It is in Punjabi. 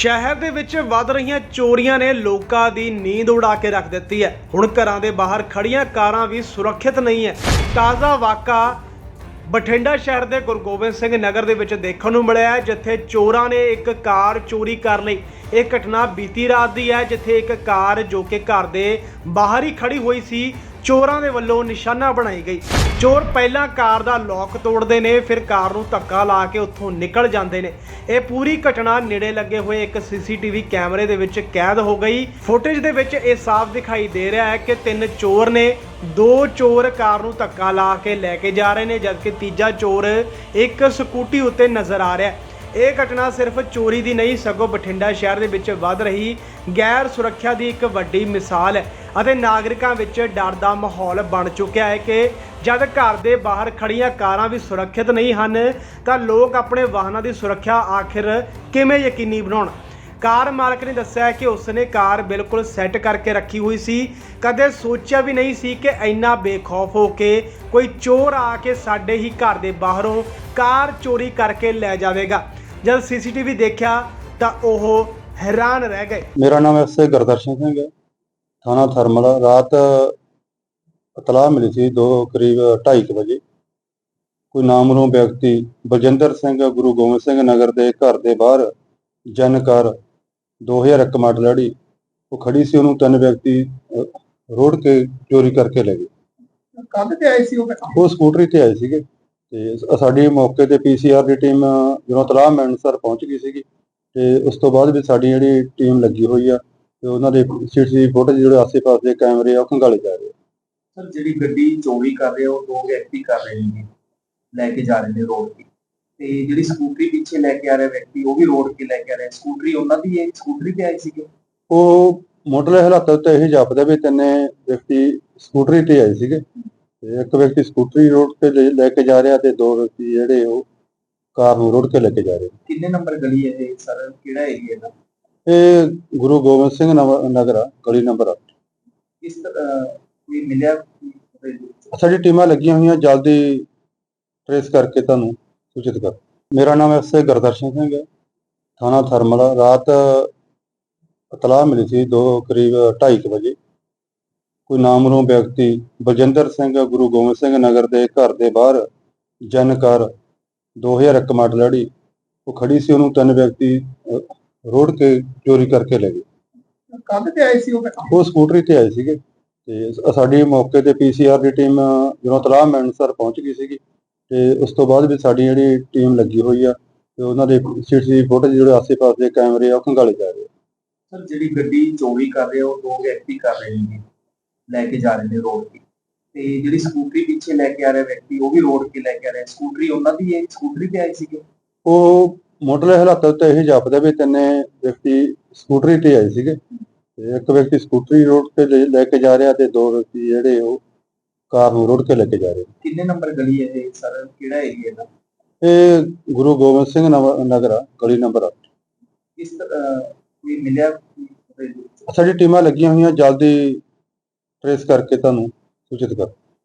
ਸ਼ਹਿਰ ਦੇ ਵਿੱਚ ਵੱਧ ਰਹੀਆਂ ਚੋਰੀਆਂ ਨੇ ਲੋਕਾਂ ਦੀ ਨੀਂਦ ਉਡਾ ਕੇ ਰੱਖ ਦਿੱਤੀ ਹੈ। ਹੁਣ ਘਰਾਂ ਦੇ ਬਾਹਰ ਖੜੀਆਂ ਕਾਰਾਂ ਵੀ ਸੁਰੱਖਿਅਤ ਨਹੀਂ ਹੈ। ਤਾਜ਼ਾ ਵਾਕਾ ਬਠਿੰਡਾ ਸ਼ਹਿਰ ਦੇ ਗੁਰੂ ਗੋਬਿੰਦ ਸਿੰਘ ਨਗਰ ਦੇ ਵਿੱਚ ਦੇਖਣ ਨੂੰ ਮਿਲਿਆ ਹੈ, ਜਿੱਥੇ ਚੋਰਾਂ ਨੇ ਇੱਕ ਕਾਰ ਚੋਰੀ ਕਰ ਲਈ। ਇਹ ਘਟਨਾ ਬੀਤੀ ਰਾਤ ਦੀ ਹੈ, ਜਿੱਥੇ ਇੱਕ ਕਾਰ ਜੋ ਕਿ ਘਰ ਦੇ ਬਾਹਰ ਹੀ ਖੜੀ ਹੋਈ ਸੀ, ਚੋਰਾਂ ਦੇ ਵੱਲੋਂ ਨਿਸ਼ਾਨਾ ਬਣਾਈ ਗਈ। ਚੋਰ ਪਹਿਲਾਂ ਕਾਰ ਦਾ ਲੋਕ ਤੋੜਦੇ ਨੇ, ਫਿਰ ਕਾਰ ਨੂੰ ਧੱਕਾ ਲਾ ਕੇ ਉੱਥੋਂ ਨਿਕਲ ਜਾਂਦੇ ਨੇ। ਇਹ ਪੂਰੀ ਘਟਨਾ ਨੇੜੇ ਲੱਗੇ ਹੋਏ ਇੱਕ ਸੀਸੀਟੀਵੀ ਕੈਮਰੇ ਦੇ ਵਿੱਚ ਕੈਦ ਹੋ ਗਈ। ਫੁਟੇਜ ਦੇ ਵਿੱਚ ਇਹ ਸਾਫ਼ ਦਿਖਾਈ ਦੇ ਰਿਹਾ ਹੈ ਕਿ ਤਿੰਨ ਚੋਰ ਨੇ ਦੋ ਚੋਰ ਕਾਰ ਨੂੰ ਧੱਕਾ ਲਾ ਕੇ ਲੈ ਕੇ ਜਾ ਰਹੇ ਨੇ, ਜਦਕਿ ਤੀਜਾ ਚੋਰ ਇੱਕ ਸਕੂਟੀ ਉੱਤੇ ਨਜ਼ਰ ਆ ਰਿਹਾ ਹੈ। ਇਹ ਘਟਨਾ ਸਿਰਫ ਚੋਰੀ ਦੀ ਨਹੀਂ, ਸਗੋਂ ਬਠਿੰਡਾ ਸ਼ਹਿਰ ਦੇ ਵਿੱਚ ਵੱਧ ਰਹੀ ਗੈਰ ਸੁਰੱਖਿਆ ਦੀ ਇੱਕ ਵੱਡੀ ਮਿਸਾਲ ਹੈ ਅਤੇ ਨਾਗਰਿਕਾਂ ਵਿੱਚ ਡਰ ਦਾ ਮਾਹੌਲ ਬਣ ਚੁੱਕਿਆ ਹੈ ਕਿ ਜਦ ਘਰ ਦੇ ਬਾਹਰ ਖੜੀਆਂ ਕਾਰਾਂ ਵੀ ਸੁਰੱਖਿਅਤ ਨਹੀਂ ਹਨ, ਤਾਂ ਲੋਕ ਆਪਣੇ ਵਾਹਨਾਂ ਦੀ ਸੁਰੱਖਿਆ ਆਖਿਰ ਕਿਵੇਂ ਯਕੀਨੀ ਬਣਾਉਣ? ਕਾਰ ਮਾਲਕ ਨੇ ਦੱਸਿਆ ਕਿ ਉਸਨੇ ਕਾਰ ਬਿਲਕੁਲ ਸੈੱਟ ਕਰਕੇ ਰੱਖੀ ਹੋਈ ਸੀ। ਕਦੇ ਸੋਚਿਆ ਵੀ ਨਹੀਂ ਸੀ ਕਿ ਇੰਨਾ ਬੇਖੌਫ ਹੋ ਕੇ ਕੋਈ ਚੋਰ ਆ ਕੇ ਸਾਡੇ ਹੀ ਘਰ ਦੇ ਬਾਹਰੋਂ ਕਾਰ ਚੋਰੀ ਕਰਕੇ ਲੈ ਜਾਵੇਗਾ। ਜਦ ਸੀਸੀਟੀਵੀ ਦੇਖਿਆ ਤਾਂ ਉਹ ਹੈਰਾਨ ਰਹਿ ਗਏ। ਮੇਰਾ ਨਾਮ ਐਸਏ ਗੁਰਦਰਸ਼ਨ ਸਿੰਘ ਹੈ। ਥਾਣਾ ਥਰਮਲ। ਰਾਤ ਇਤਲਾਹ ਮਿਲੀ ਸੀ ਦੋ ਕਰੀਬ 2:30 ਵਜੇ। ਕੋਈ ਨਾਮਰੂਮ ਵਿਅਕਤੀ ਬਲਜਿੰਦਰ ਸਿੰਘ ਗੁਰੂ ਗੋਬਿੰਦ ਸਿੰਘ ਨਗਰ ਦੇ ਘਰ ਦੇ ਬਾਹਰ ਜਨਕਾਰ 2001 ਮਾਡਲ ਲੜੀ ਉਹ ਖੜੀ ਸੀ। ਉਹਨੂੰ ਤਿੰਨ ਵਿਅਕਤੀ ਰੋੜ ਕੇ ਚੋਰੀ ਕਰਕੇ ਲੈ ਗਏ। ਕੱਲ ਤੇ ਆਏ ਸੀ ਉਹ ਉਹ ਸਕੂਟਰੀ ਤੇ ਆਏ ਸੀਗੇ ਤੇ ਸਾਡੀ ਮੌਕੇ ਤੇ ਪੀਸੀਆਰ ਦੀ ਟੀਮ ਜਦੋਂ ਤਲਾਹ ਮਿਲਣ ਸਰ ਪਹੁੰਚ ਗਈ ਸੀਗੀ। ਤੇ ਉਸ ਤੋਂ ਬਾਅਦ ਵੀ ਸਾਡੀ ਜਿਹੜੀ ਟੀਮ ਲੱਗੀ ਹੋਈ ਆ ਤੇ ਉਹਨਾਂ ਦੇ ਸੀਸੀਟੀਵੀ ਫੁਟੇਜ ਜਿਹੜੇ ਆਸੇ-ਪਾਸੇ ਦੇ ਕੈਮਰੇ ਆ ਉਹ ਖੰਗਾਲੇ ਜਾ ਰਹੇ ਆ। ਸਰ ਜਿਹੜੀ ਗੱਡੀ ਚੋਰੀ ਕਰ ਰਹੇ ਉਹ ਦੋ ਵਿਅਕਤੀ ਕਰ ਰਹੇ ਨੇ ਲੈ ਕੇ ਜਾ ਰਹੇ ਨੇ ਰੋਡ ਤੇ। ਤੇ ਜਿਹੜੀ ਸਕੂਟਰੀ ਪਿੱਛੇ ਲੈ ਕੇ ਆ ਰਿਹਾ ਵਿਅਕਤੀ ਉਹ ਵੀ ਰੋਡ ਕੇ ਲੈ ਕੇ ਆ ਰਿਹਾ। ਸਕੂਟਰੀ ਉਹਨਾਂ ਦੀ ਹੈ? ਸਕੂਟਰੀ ਤੇ ਆਏ ਸੀਗੇ? ਉਹ ਮੁੱਢਲੇ ਹਾਲਾਤਾਂ ਉੱਤੇ ਇਹ ਜਾਪਦਾ ਵੀ ਤਿੰਨੇ ਵਿਅਕਤੀ ਸਕੂਟਰੀ ਤੇ ਆਏ ਸੀਗੇ। ਤੇ ਇੱਕ ਵਿਅਕਤੀ ਸਕੂਟਰੀ ਰੋਡ ਤੇ ਲੈ ਕੇ ਜਾ ਰਿਹਾ ਤੇ ਦੋ ਵਿਅਕਤੀ ਜਿਹੜੇ ਉਹ ਕਾਰ ਨੂੰ ਰੋਡ ਕੇ ਲੈ ਕੇ ਜਾ ਰਹੇ। ਕਿੰਨੇ ਨੰਬਰ ਗਲੀ ਹੈ ਇਹ ਸਰ? ਕਿਹੜਾ ਏਰੀਆ ਦਾ ਇਹ ਗੁਰੂ ਗੋਬਿੰਦ ਸਿੰਘ ਨਗਰ ਗਲੀ ਨੰਬਰ 8 ਇਸ ਤਰ੍ਹਾਂ ਕੋਈ ਮਿਲਿਆ ਸਾਡੀ ਟੀਮਾਂ ਲੱਗੀਆਂ ਹੋਈਆਂ ਜਲਦੀ ਟ੍ਰੇਸ ਕਰਕੇ ਤੁਹਾਨੂੰ ਸੂਚਿਤ ਕਰ। ਮੇਰਾ ਨਾਮ ਐਸਏ ਗੁਰਦਰਸ਼ਨ ਸਿੰਘ ਹੈ। ਥਾਣਾ ਥਰਮਲ। ਰਾਤ ਇਤਲਾਹ ਮਿਲੀ ਸੀ ਦੋ ਕਰੀਬ 2:30 ਵਜੇ। ਕੋਈ ਨਾਮਰੂਮ ਵਿਅਕਤੀ ਬਲਜਿੰਦਰ ਸਿੰਘ ਗੁਰੂ ਗੋਬਿੰਦ ਸਿੰਘ ਨਗਰ ਦੇ ਘਰ ਦੇ ਬਾਹਰ ਜਨਕਾਰ 2001 ਮਾਡਲ ਲੜੀ ਉਹ ਖੜੀ ਸੀ ਉਹਨੂੰ ਤਿੰਨ ਵਿਅਕਤੀ ਰੋੜ ਕੇ ਚੋਰੀ ਕਰਕੇ ਲੈ ਗਏ। ਕੱਲ ਤੇ ਆਏ ਸੀ ਉਹ ਉਹ ਸਕੂਟਰੀ ਤੇ ਆਏ ਸੀਗੇ। ਤੇ ਸਾਡੀ ਮੌਕੇ ਤੇ ਪੀਸੀਆਰ ਦੀ ਟੀਮ ਜਦੋਂ ਤਲਾਹ ਮਿਲਣ ਸਰ ਪਹੁੰਚ ਗਈ ਸੀਗੀ ਤੇ ਉਸ ਤੋਂ ਬਾਅਦ ਵੀ ਸਾਡੀ ਜਿਹੜੀ ਟੀਮ ਲੱਗੀ ਹੋਈ ਆ ਤੇ ਉਹਨਾਂ ਦੇ ਸੀਸੀਟੀਵੀ ਫੁਟੇਜ ਜਿਹੜੇ ਆਸੇ-ਪਾਸੇ ਦੇ ਕੈਮਰੇ ਆ ਉਹ ਖੰਗਾਲੇ ਜਾ ਰਹੇ ਆ। ਸਰ ਜਿਹੜੀ ਗੱਡੀ ਚੋਰੀ ਕਰ ਰਹੇ ਉਹ ਦੋ ਵਿਅਕਤੀ ਕਰ ਰਹੇ ਨੇ ਲੈ ਕੇ ਜਾ ਰਹੇ ਨੇ ਰੋਡ ਤੇ। ਤੇ ਜਿਹੜੀ ਸਕੂਟਰੀ ਪਿੱਛੇ ਲੈ ਕੇ ਆ ਰਿਹਾ ਵਿਅਕਤੀ ਉਹ ਵੀ ਰੋਡ ਕੇ ਲੈ ਕੇ ਆ ਰਿਹਾ। ਸਕੂਟਰੀ ਉਹਨਾਂ ਦੀ ਹੈ? ਸਕੂਟਰੀ ਤੇ ਆਏ ਸੀਗੇ? ਉਹ ਮੁੱਢਲੇ ਹਾਲਾਤਾਂ ਉੱਤੇ ਇਹ ਜਾਪਦਾ ਵੀ ਤਿੰਨੇ ਵਿਅਕਤੀ ਸਕੂਟਰੀ ਤੇ ਆਏ ਸੀਗੇ। ਤੇ ਇੱਕ ਵਿਅਕਤੀ ਸਕੂਟਰੀ ਰੋਡ ਤੇ ਲੈ- ਲੈ ਕੇ ਜਾ ਰਿਹਾ ਤੇ ਦੋ ਵਿਅਕਤੀ ਜਿਹੜੇ ਉਹ ਕਾਰ ਨੂੰ ਰੋੜ ਕੇ ਲੈ ਕੇ ਜਾ ਰਹੇ। ਕਿੰਨੇ ਨੰਬਰ ਗਲੀ ਹੈ ਇਹ ਸਰ? ਕਿਹੜਾ ਏਰੀਆ ਦਾ ਇਹ ਗੁਰੂ ਗੋਬਿੰਦ ਸਿੰਘ ਨਵ- ਨਗਰ ਆ ਗਲੀ ਨੰਬਰ 8 ਇਸ ਤਰ੍ਹਾਂ ਮਿਲਿਆ ਸਾਡੀ ਟੀਮਾਂ ਲੱਗੀਆਂ ਹੋਈਆਂ ਜਲਦੀ ਟ੍ਰੇਸ ਕਰਕੇ ਤੁਹਾਨੂੰ ਸੂਚਿਤ ਕਰ